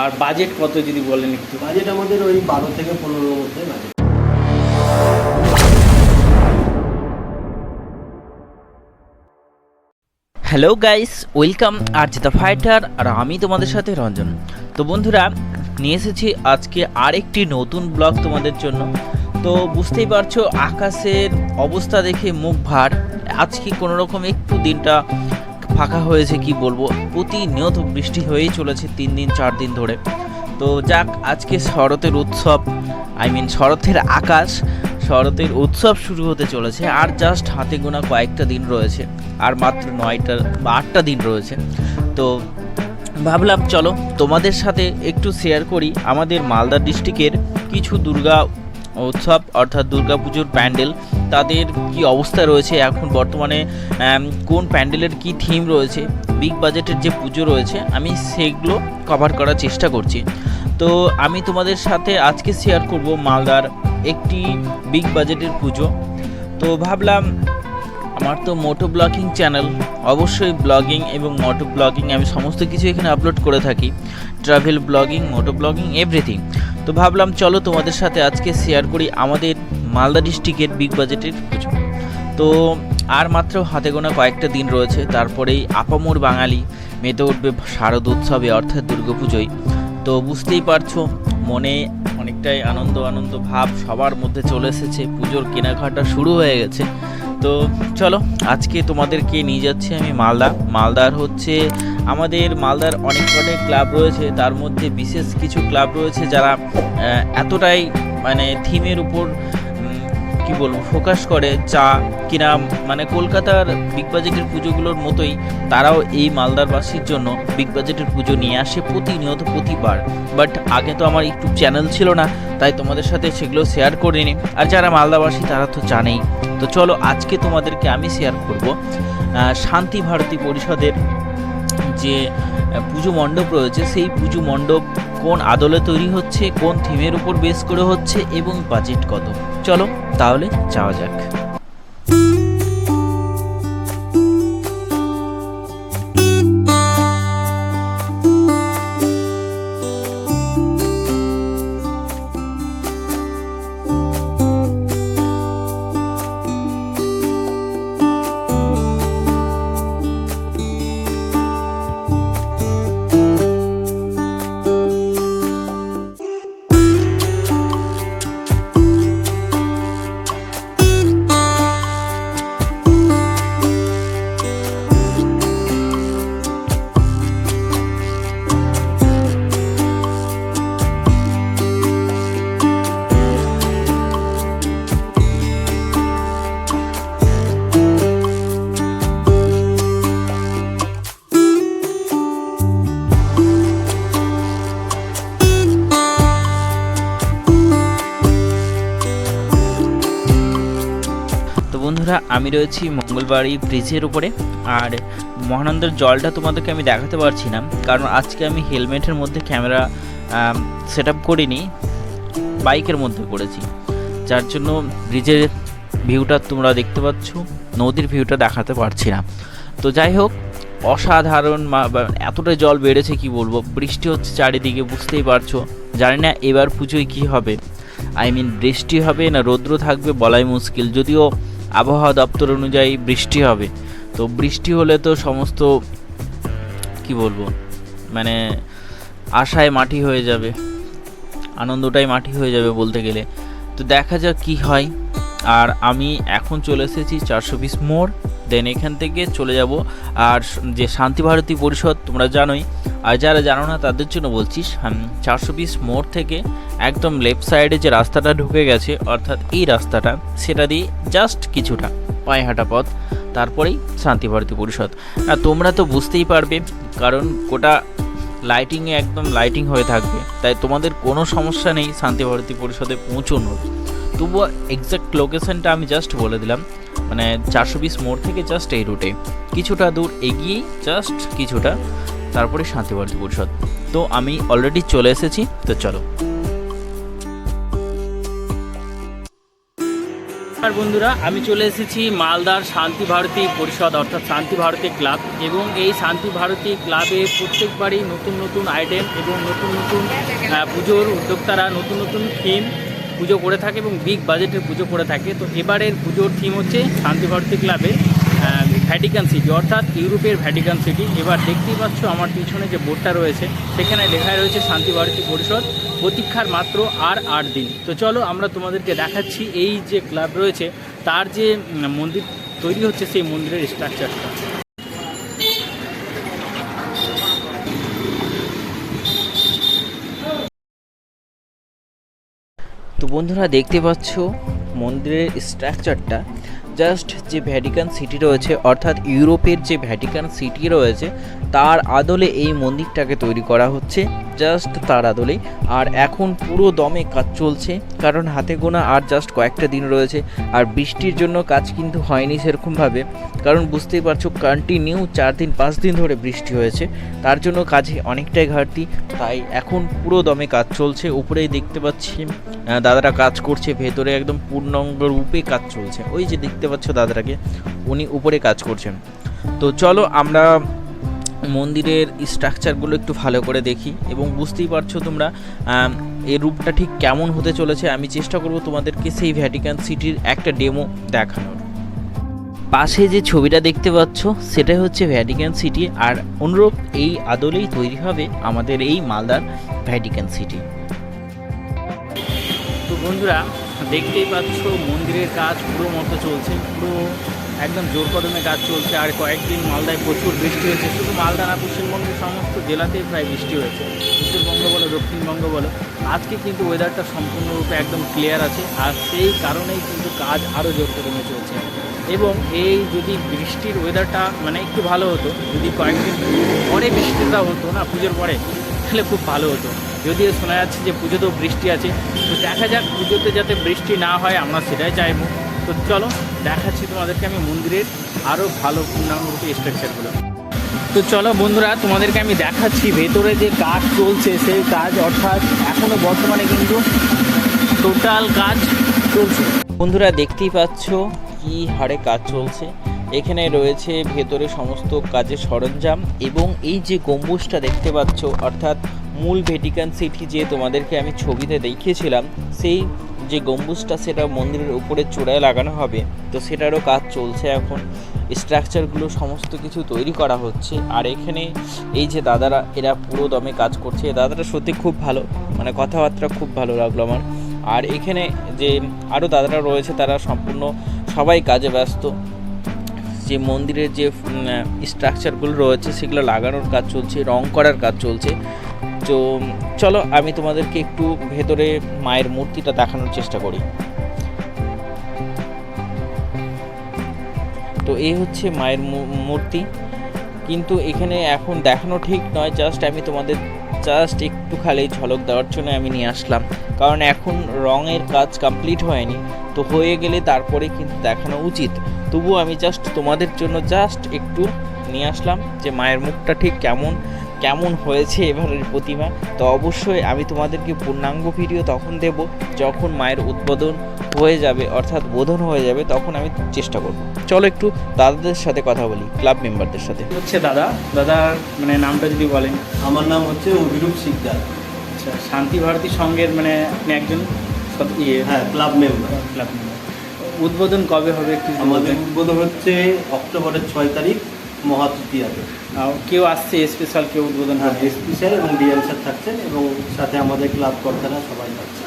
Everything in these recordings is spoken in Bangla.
আর বাজেট কত যদি বলেন একটু? বাজেট আমাদের ওই বারো থেকে পনেরোর মধ্যে বাজেট হ্যালো গাইস ওয়েলকাম আর যেটা ফাইটার আর আমি তোমাদের সাথে রঞ্জন। তো বন্ধুরা নিয়ে এসেছি আজকে আরেকটি নতুন ব্লগ তোমাদের জন্য। তো বুঝতেই পারছ আকাশের অবস্থা দেখে মুখ ভার। আজকে কোনো রকম একটু দিনটা ফাঁকা হয়েছে কি বলব? প্রতিনিয়ত বৃষ্টি হয়েই চলেছে তিন দিন, চার দিন ধরে। তো যাক, আজকে শরতের উৎসব আই মিন শরতের আকাশ, শরতের উৎসব শুরু হতে চলেছে আর জাস্ট হাতে গোনা কয়েকটা দিন রয়েছে। আর মাত্র নয়টা বা আটটা দিন রয়েছে। তো ভাবলাম, চলো তোমাদের সাথে একটু শেয়ার করি। আমাদের মালদা ডিস্ট্রিক্টের কিছু দুর্গা উৎসব অর্থাৎ দুর্গাপুজোর প্যান্ডেল, তাদের কি অবস্থা রয়েছে এখন বর্তমানে? কোন প্যান্ডেলের কি থিম রয়েছে? বিগ বাজেটের যে পুজো রয়েছে, আমি সেগুলো কভার করার চেষ্টা করছি। তো আমি তোমাদের সাথে আজকে শেয়ার করব মালদার একটি বিগ বাজেটের পুজো। তো ভাবলাম, আমার তো মোটো ব্লগিং চ্যানেল অবশ্যই ব্লগিং এবং মোটো ব্লগিং আমি সমস্ত কিছু এখানে আপলোড করে থাকি। Travel blogging moto blogging everything তো ভাবলাম চলো তোমাদের সাথে আজকে শেয়ার করি আমাদের মালদা ডিস্ট্রিক্টের বিগ বাজেটের পুজো তো আর মাত্র হাতে গোনা কয়েকটা দিন রয়েছে, তারপরেই আপামোর বাঙালি মেতে উঠবে শারদ উৎসবে, অর্থাৎ দুর্গাপুজোয়। তো বুঝতেই পারছ, মনে অনেকটাই আনন্দ আনন্দ ভাব সবার মধ্যে চলে এসেছে, পুজোর কেনাকাটা শুরু হয়ে গেছে। তো চলো, আজকে তোমাদেরকে নিয়ে যাচ্ছি আমি মালদা। মালদার হচ্ছে, আমাদের মালদার অনেক কটাই ক্লাব রয়েছে, তার মধ্যে বিশেষ কিছু ক্লাব রয়েছে যারা এতটাই মানে থিমের উপর কি বলব, ফোকাস করে যা কিনা মানে কলকাতার বিগ বাজেটের পুজোগুলোর মতোই তারাও এই মালদারবাসীর জন্য বিগ বাজেটের পুজো নিয়ে আসে প্রতিনিয়ত, প্রতিবার। বাট আগে তো আমার ইউটিউব চ্যানেল ছিল না, তাই তোমাদের সাথে সেগুলো শেয়ার করিনি। আর যারা মালদাবাসী, তারা তো জানেই। তো চলো, আজকে তোমাদেরকে আমি শেয়ার করব শান্তি ভারতী পরিষদের যে পুজো মণ্ডপ রয়েছে, সেই পুজো মণ্ডপ কোন আদলে তৈরি হচ্ছে, কোন থিমের উপর বেস করে হচ্ছে, এবং বাজেট কত। চলো তাহলে যাওয়া যাক। আমি রয়েছি মঙ্গলবাড়ি ব্রিজের উপরে। আর মহানন্দের জলটা তোমাদেরকে আমি দেখাতে পারছি না, কারণ আজকে আমি হেলমেটের মধ্যে ক্যামেরা সেট আপ করিনি, বাইকের মধ্যে করেছি। যার জন্য ব্রিজের ভিউটা তোমরা দেখতে পাচ্ছ, নদীর ভিউটা দেখাতে পারছি না। তো যাই হোক, অসাধারণ এতটা জল বেড়েছে কি বলব? বৃষ্টি হচ্ছে চারিদিকে, বুঝতেই পারছ। জানি না এবার পুজোয় কি হবে। আই মিন বৃষ্টি হবে না রৌদ্র থাকবে বলাই মুশকিল। যদিও আবহাওয়া দপ্তর অনুযায়ী বৃষ্টি হবে। তো বৃষ্টি হলে তো সমস্ত, কি বলব মানে আশায় মাটি হয়ে যাবে, আনন্দটাই মাটি হয়ে যাবে বলতে গেলে। তো দেখা যাক কি হয়। আর আমি এখন চলে এসেছি চারশো বিশ মোড়। দেন এখান থেকে চলে যাব। আর যে শান্তি ভারতী পরিষদ, তোমরা জানোই। আর যারা জানো না, তাদের জন্য বলছি চারশো বিশ মোড় থেকে একদম লেফট সাইডে যে রাস্তাটা ঢুকে গেছে, অর্থাৎ এই রাস্তাটা, সেটা দিয়ে জাস্ট কিছুটা পায়ে হাঁটা পথ, তারপরেই শান্তি ভারতী পরিষদ। আর তোমরা তো বুঝতেই পারবে, কারণ গোটা লাইটিংয়ে একদম লাইটিং হয়ে থাকবে। তাই তোমাদের কোনো সমস্যা নেই শান্তি ভারতী পরিষদে পৌঁছানোর। তবুও এক্সাক্ট লোকেশনটা আমি জাস্ট বলে দিলাম। মানে চারশো বিশ মোড় থেকে জাস্ট এই রুটে কিছুটা দূর এগিয়েই জাস্ট কিছুটা তারপরে শান্তি ভারতী পরিষদ তো আমি অলরেডি চলে এসেছি, তো চলো। আর বন্ধুরা, আমি চলে এসেছি মালদার শান্তি ভারতী পরিষদ, অর্থাৎ শান্তি ভারতী ক্লাব। এবং এই শান্তি ভারতী ক্লাবে প্রত্যেকবারই নতুন নতুন আইটেম এবং নতুন নতুন পুজোর উদ্যোক্তারা, নতুন নতুন থিম পুজো করে থাকে এবং বিগ বাজেটের পুজো করে থাকে। তো এবারের পুজোর থিম হচ্ছে শান্তি ভারতী ক্লাবে ভ্যাটিকান সিটি অর্থাৎ ইউরোপের ভ্যাটিকান সিটি এবার দেখতেই পাচ্ছ আমার পিছনে যে বোর্ডটা রয়েছে, সেখানে লেখা রয়েছে শান্তি ভারতী পরিষদ, প্রতীক্ষার মাত্র আর আট দিন। তো চলো আমরা তোমাদেরকে দেখাচ্ছি এই যে ক্লাব রয়েছে, তার যে মন্দির তৈরি হচ্ছে, সেই মন্দিরের স্ট্রাকচারটা তো বন্ধুরা দেখতে পাচ্ছ মন্দিরের স্ট্রাকচারটা। জাস্ট যে ভ্যাটিকান সিটি রয়েছে, অর্থাৎ ইউরোপের যে ভ্যাটিকান সিটি রয়েছে, তার আদলে এই মন্দিরটাকে তৈরি করা হচ্ছে। জাস্ট তার আদলে আর এখন পুরো দমে কাজ চলছে, কারণ হাতে গোনা আর জাস্ট কয়েকটা দিন রয়েছে। আর বৃষ্টির জন্য কাজ কিন্তু হয়নি সেরকমভাবে, কারণ বুঝতেই পারছ কন্টিনিউ চার দিন, পাঁচ দিন ধরে বৃষ্টি হয়েছে। তার জন্য কাজে অনেকটাই ঘাটতি, তাই এখন পুরো দমে কাজ চলছে। উপরেই দেখতে পাচ্ছি দাদারা কাজ করছে, ভেতরে একদম পূর্ণাঙ্গ রূপে কাজ চলছে। ওই যে দেখতে পাচ্ছ দাদারাকে, উনি উপরে কাজ করছেন। তো চলো আমরা মন্দিরের স্ট্রাকচারগুলো একটু ভালো করে দেখি এবং বুঝতেই পারছ তোমরা এই রূপটা ঠিক কেমন হতে চলেছে। আমি চেষ্টা করব তোমাদেরকে সেই ভ্যাটিকান সিটির একটা ডেমো দেখানোর। পাশে যে ছবিটা দেখতে পাচ্ছ, সেটাই হচ্ছে ভ্যাটিকান সিটি আর অনুরূপ এই আদলেই তৈরি হবে আমাদের এই মালদার ভ্যাটিকান সিটি তো বন্ধুরা, দেখতেই পাচ্ছ মন্দিরের কাজ পুরো মতো চলছে, পুরো একদম জোর কদমে কাজ চলছে। আর কয়েকদিন মালদায় প্রচুর বৃষ্টি হয়েছে। শুধু মালদা না, পশ্চিমবঙ্গের সমস্ত জেলাতেই প্রায় বৃষ্টি হয়েছে। উত্তরবঙ্গ বলো, দক্ষিণবঙ্গ বলো, আজকে কিন্তু ওয়েদারটা সম্পূর্ণরূপে একদম ক্লিয়ার আছে। আর সেই কারণেই কিন্তু কাজ আরও জোর কদমে চলছে। এবং এই যদি বৃষ্টির ওয়েদারটা মানে একটু ভালো হতো, যদি কয়েকদিন পরে বৃষ্টিটা হতো না, পুজোর পরে, তাহলে খুব ভালো হতো। যদিও শোনা যাচ্ছে যে পুজোতেও বৃষ্টি আছে, তো দেখা যাক পুজোতে যাতে বৃষ্টি না হয়, আমরা সেটাই চাইব। তো চলো, দেখাচ্ছি তোমাদেরকে আমি মন্দিরের আরও ভালো পূর্ণাঙ্গরূপে স্ট্রাকচারগুলো তো চলো বন্ধুরা, তোমাদেরকে আমি দেখাচ্ছি ভেতরে যে কাজ চলছে, সেই কাজ অর্থাৎ এখনও বর্তমানে কিন্তু টোটাল কাজ চলছে। বন্ধুরা, দেখতেই পাচ্ছ কি হারে কাজ চলছে। এখানে রয়েছে ভেতরে সমস্ত কাজের সরঞ্জাম এবং এই যে গম্বুজটা দেখতে পাচ্ছ, অর্থাৎ মূল ভেটিকান সিটি যে তোমাদেরকে আমি ছবিতে দেখিয়েছিলাম, সেই যে গম্বুজটা সেটা মন্দিরের উপরে চূড়ায় লাগানো হবে, তো সেটারও কাজ চলছে এখন। স্ট্রাকচারগুলো সমস্ত কিছু তৈরি করা হচ্ছে। আর এখানে এই যে দাদারা, এরা পুরো দমে কাজ করছে। দাদারা সত্যি খুব ভালো মানে কথাবার্তা খুব ভালো লাগল আমার। আর এখানে যে আরও দাদারা রয়েছে, তারা সম্পূর্ণ সবাই কাজে ব্যস্ত। যে মন্দিরের যে স্ট্রাকচারগুলো রয়েছে, সেগুলো লাগানোর কাজ চলছে, রং করার কাজ চলছে। তো চলো, আমি তোমাদেরকে একটু ভেতরে মায়ের মূর্তিটা দেখানোর চেষ্টা করি। তো এই হচ্ছে মায়ের মূর্তি। কিন্তু এখানে এখন দেখানো ঠিক নয় জাস্ট আমি তোমাদের জাস্ট একটু খালি ঝলক দেওয়ার জন্য আমি নিয়ে আসলাম। কারণ এখন রঙের কাজ কমপ্লিট হয়নি, তো হয়ে গেলে তারপরে কিন্তু দেখানো উচিত। তবুও আমি জাস্ট তোমাদের জন্য জাস্ট একটু নিয়ে আসলাম যে মায়ের মুখটা ঠিক কেমন। কেমন হয়েছে এবারের প্রতিমা তো অবশ্যই আমি তোমাদেরকে পূর্ণাঙ্গ ভিডিও তখন দেব। যখন মায়ের উদ্বোধন হয়ে যাবে অর্থাৎ বোধন হয়ে যাবে তখন আমি চেষ্টা করব। চলো একটু দাদাদের সাথে কথা বলি ক্লাব মেম্বারদের সাথে। হচ্ছে দাদা। দাদার মানে নামটা যদি বলেন। আমার নাম হচ্ছে অভিরূপ শিকদার। আচ্ছা শান্তি ভারতী সংঘের মানে আপনি একজন ইয়ে। হ্যাঁ ক্লাব মেম্বার। Club member. উদ্বোধন কবে হবে একটু আমাদের উদ্বোধন হচ্ছে অক্টোবরের ছয় তারিখ। মহাতৃতীয়াতে কেউ আসছে স্পেশাল কেউ উদ্বোধন হ্যাঁ স্যার এবং ডিএম স্যার থাকছেন এবং সাথে আমাদের ক্লাব কর্তারা সবাই থাকছে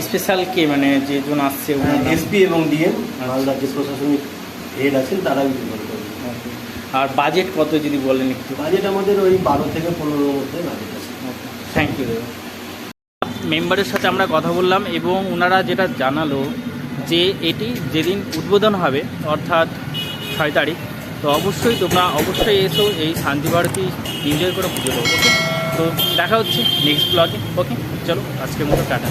স্পেশাল কে মানে যেজন আসছে? এসপি এবং ডিএম মালদার যে প্রশাসনিক হেড আছেন তারা উদ্বোধন করবেন আর বাজেট কত যদি বলেন একটু? বাজেট আমাদের ওই বারো থেকে পনেরোর মধ্যে বাজেট আছে। থ্যাংক ইউ মেম্বারের সাথে আমরা কথা বললাম এবং ওনারা যেটা জানালো যে এটি যেদিন উদ্বোধন হবে অর্থাৎ ছয় তারিখ তো অবশ্যই তোমরা অবশ্যই এসো, এই শান্তি ভারতী এনজয় করে পুজো দেবো ওকে তো দেখা হচ্ছে নেক্সট ব্লগে ওকে চলো, আজকের মতো টাটা।